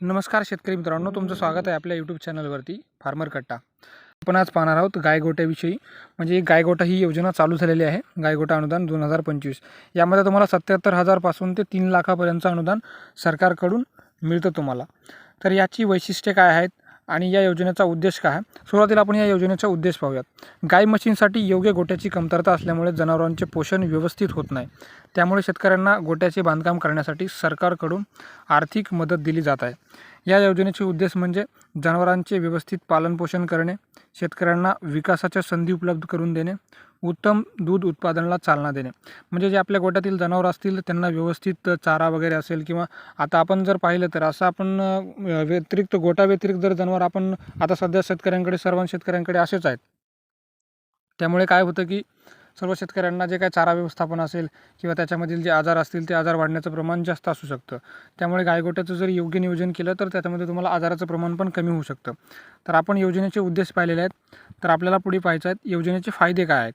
नमस्कार शेतकरी मित्रांनो तुमचं स्वागत आहे आपल्या यूट्यूब चॅनलवरती फार्मर कट्टा आपण आज पाहणार आहोत गायगोट्याविषयी. म्हणजे गायगोटा ही योजना चालू झालेली आहे गायगोटा अनुदान दोन हजार पंचवीस. यामध्ये तुम्हाला सत्याहत्तर हजारपासून ते तीन लाखापर्यंतचं अनुदान सरकारकडून मिळतं तुम्हाला. तर याची वैशिष्ट्ये काय आहेत? आणि या योजनेचा उद्देश काय? आहे सुरुवातीला आपण या योजनेचा उद्देश पाहूयात. गाय म्हशींसाठी योग्य गोट्याची कमतरता असल्यामुळे जनावरांचे पोषण व्यवस्थित होत नाही. त्यामुळे शेतकऱ्यांना गोट्याचे बांधकाम करण्यासाठी सरकारकडून आर्थिक मदत दिली जात आहे. या योजनेचे उद्देश म्हणजे जनावरांचे व्यवस्थित पालनपोषण करणे शेतकऱ्यांना विकासाच्या संधी उपलब्ध करून देणे उत्तम दूध उत्पादनाला चालना देणे. म्हणजे जे आपल्या गोट्यातील जनावर असतील त्यांना व्यवस्थित चारा वगैरे असेल किंवा आता आपण जर पाहिलं तर असं आपण व्यतिरिक्त गोटा व्यतिरिक्त जर जनावर आपण आता सध्या शेतकऱ्यांकडे सर्व शेतकऱ्यांकडे असेच आहेत. त्यामुळे काय होतं की सर्व शेतकऱ्यांना जे काही चारा व्यवस्थापन असेल किंवा त्याच्यामधील जे आजार असतील ते आजार वाढण्याचं प्रमाण जास्त असू शकतं. त्यामुळे गायगोट्याचं जर योग्य नियोजन केलं तर त्याच्यामध्ये तुम्हाला आजाराचं प्रमाण पण कमी होऊ शकतं. तर आपण योजनेचे उद्देश पाहिलेले आहेत. तर आपल्याला पुढे पाहायचं आहेत योजनेचे फायदे काय आहेत?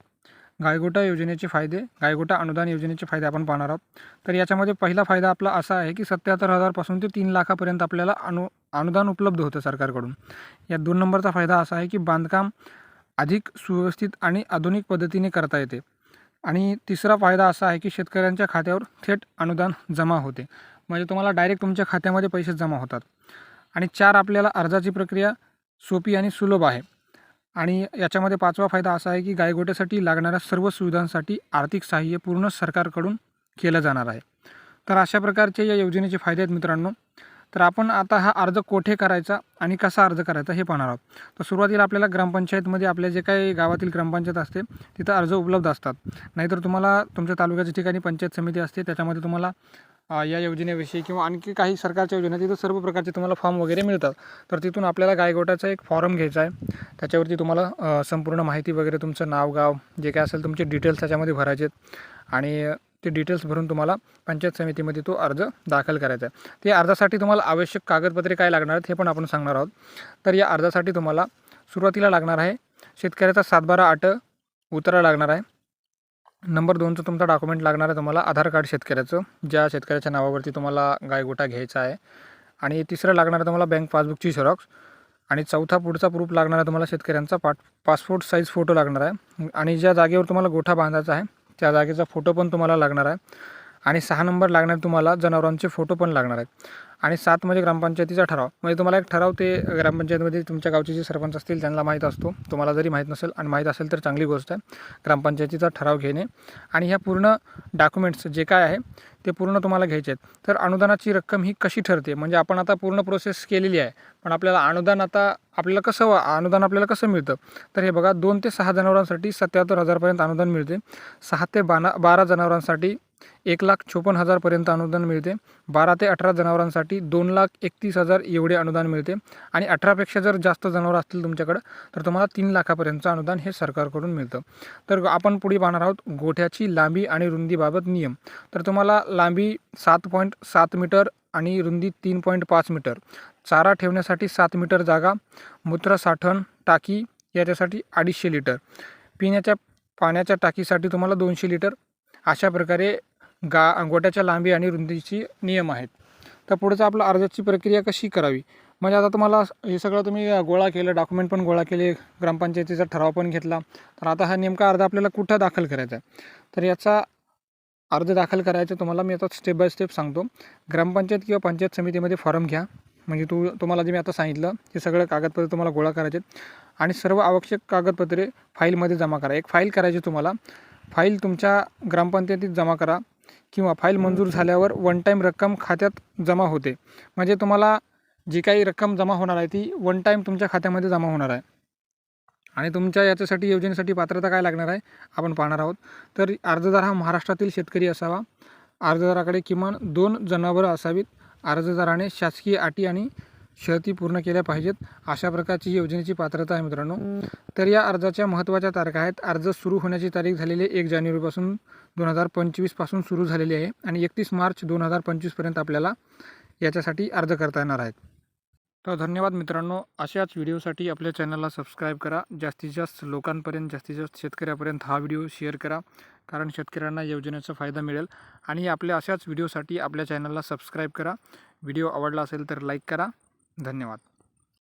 गायगोटा योजनेचे फायदे गायगोटा अनुदान योजनेचे फायदे आपण पाहणार आहोत. तर याच्यामध्ये पहिला फायदा आपला असा आहे की सत्याहत्तर हजारपासून ते तीन लाखापर्यंत आपल्याला अनु अनुदान उपलब्ध होतं सरकारकडून. यात दोन नंबरचा फायदा असा आहे की बांधकाम अधिक सुव्यवस्थित आणि आधुनिक पद्धतीने करता येते. आणि तिसरा फायदा असा आहे की शेतकऱ्यांच्या खात्यावर थेट अनुदान जमा होते. म्हणजे तुम्हाला डायरेक्ट तुमच्या खात्यामध्ये पैसे जमा होतात. आणि चार आपल्याला अर्जाची प्रक्रिया सोपी आणि सुलभ आहे. आणि याच्यामध्ये पाचवा फायदा असा आहे की गायगोट्यासाठी लागणाऱ्या सर्व सुविधांसाठी आर्थिक सहाय्य पूर्ण सरकारकडून केलं जाणार आहे. तर अशा प्रकारचे या योजनेचे फायदे आहेत मित्रांनो. तर आपण आता हा अर्ज कोठे करायचा आणि कसा अर्ज करायचा हे पाहणार आहोत. तर सुरुवातीला आपल्याला ग्रामपंचायतमध्ये आपल्या जे काही गावातील ग्रामपंचायत असते तिथं अर्ज उपलब्ध असतात. नाहीतर तुम्हाला तुमच्या तालुक्याच्या ठिकाणी पंचायत समिती असते त्याच्यामध्ये तुम्हाला या योजनेविषयी किंवा आणखी काही सरकारच्या योजना तिथं सर्व प्रकारचे तुम्हाला फॉर्म वगैरे मिळतात. तर तिथून आपल्याला गायगोटाचा एक फॉर्म घ्यायचा आहे. त्याच्यावरती तुम्हाला संपूर्ण माहिती वगैरे तुमचं नाव गाव जे काय असेल तुमचे डिटेल्स त्याच्यामध्ये भरायचे आहेत. आणि ते डिटेल्स भरून तुम्हाला पंचायत समितीमध्ये तो अर्ज दाखल करायचा आहे. ते अर्जासाठी तुम्हाला आवश्यक कागदपत्रे काय लागणार आहेत हे पण आपण सांगणार आहोत. तर या अर्जासाठी तुम्हाला सुरुवातीला लागणार आहे शेतकऱ्याचा सातबारा आठ उतारा लागणार आहे. नंबर दोनचं तुमचा डॉक्युमेंट लागणार आहे तुम्हाला आधार कार्ड शेतकऱ्याचं. ज्या शेतकऱ्याच्या नावावरती तुम्हाला गायगोटा घ्यायचा आहे. आणि तिसरं लागणार आहे तुम्हाला बँक पासबुकची झेरॉक्स आणि चौथा पुढचा प्रूफ लागणार आहे तुम्हाला शेतकऱ्यांचा पाट पासपोर्ट साईज फोटो लागणार आहे. आणि ज्या जागेवर तुम्हाला गोठा बांधायचा आहे त्या जागेचा फोटो पण तुम्हाला लागणार आहे. आणि सहा नंबर लागणार तुम्हाला जनावरांचे फोटो पण लागणार आहेत. आणि सात म्हणजे ग्रामपंचायतीचा ठराव. म्हणजे तुम्हाला एक ठराव ते ग्रामपंचायतीमध्ये तुमच्या गावचे जे सरपंच असतील त्यांना माहीत असतो. तुम्हाला जरी माहीत नसेल आणि माहीत असेल तर चांगली गोष्ट आहे. ग्रामपंचायतीचा ठराव घेणे आणि ह्या पूर्ण डॉक्युमेंट्स जे काय आहे ते पूर्ण तुम्हाला घ्यायचे आहेत. तर अनुदानाची रक्कम ही कशी ठरते? म्हणजे आपण आता पूर्ण प्रोसेस केलेली आहे पण आपल्याला अनुदान आता आपल्याला कसं अनुदान आपल्याला कसं मिळतं? तर हे बघा दोन ते सहा जनावरांसाठी सत्याहत्तर हजारपर्यंत अनुदान मिळते. सहा ते बारा बारा जनावरांसाठी एक लाख चोपन्न हजारपर्यंत अनुदान मिळते. बारा ते अठरा जनावरांसाठी दोन लाख एकतीस हजार एवढे अनुदान मिळते. आणि अठरापेक्षा जर जास्त जनावरं असतील तुमच्याकडं तर तुम्हाला तीन लाखापर्यंतचं अनुदान हे सरकारकडून मिळतं. तर आपण पुढे पाहणार आहोत गोठ्याची लांबी आणि रुंदीबाबत नियम. तर तुम्हाला लांबी सात पॉईंट सात मीटर आणि रुंदी तीन पॉईंट पाच मीटर. चारा ठेवण्यासाठी सात मीटर जागा मूत्र साठण टाकी याच्यासाठी अडीचशे लिटर. पिण्याच्या पाण्याच्या टाकीसाठी तुम्हाला दोनशे लिटर. अशा प्रकारे गा गोट्याच्या लांबी आणि रुंदीची नियम आहेत. तर पुढचं आपलं अर्जाची प्रक्रिया कशी करावी? म्हणजे आता तुम्हाला हे सगळं तुम्ही गोळा केलं डॉक्युमेंट पण गोळा केले ग्रामपंचायतीचा ठराव पण घेतला. तर आता हा नेमका अर्ज आपल्याला कुठं दाखल करायचा आहे? तर याचा अर्ज दाखल करायचा तुम्हाला मी आता स्टेप बाय स्टेप सांगतो. ग्रामपंचायत किंवा पंचायत समितीमध्ये फॉर्म घ्या. म्हणजे तू तुम्हाला जे मी आता सांगितलं ते सगळं कागदपत्र तुम्हाला गोळा करायचे आहेत. आणि सर्व आवश्यक कागदपत्रे फाईलमध्ये जमा करा. एक फाईल करायची तुम्हाला. फाईल तुमच्या ग्रामपंचायतीत जमा करा. किंवा फाईल मंजूर झाल्यावर वन टाईम रक्कम खात्यात जमा होते. म्हणजे तुम्हाला जी काही रक्कम जमा होणार आहे ती वन टाईम तुमच्या खात्यामध्ये जमा होणार आहे. आणि तुमच्या याच्यासाठी योजनेसाठी पात्रता काय लागणार आहे आपण पाहणार आहोत. तर अर्जदार हा महाराष्ट्रातील शेतकरी असावा. अर्जदाराकडे किमान दोन जनावरं असावीत. अर्जदाराने शासकीय अटी आणि शर्ती पूर्ण केल्या पाहिजेत. अशा प्रकारची योजनेची पात्रता आहे मित्रांनो. तर या अर्जाच्या महत्त्वाच्या तारखा आहेत. अर्ज सुरू होण्याची तारीख झालेली एक जानेवारीपासून दोन हजार पंचवीसपासून सुरू झालेली आहे आणि एकतीस मार्च दोन हजार पंचवीसपर्यंत आपल्याला याच्यासाठी अर्ज करता येणार आहेत. तर धन्यवाद मित्रांनो. अशाच व्हिडिओसाठी आपल्या चॅनलला सबस्क्राईब करा. जास्तीत जास्त लोकांपर्यंत जास्तीत जास्त शेतकऱ्यापर्यंत हा व्हिडिओ शेअर करा कारण शेतकऱ्यांना योजनेचा फायदा मिळेल. आणि आपल्या अशाच व्हिडिओसाठी आपल्या चॅनलला सबस्क्राईब करा. व्हिडिओ आवडला असेल तर लाईक करा. धन्यवाद.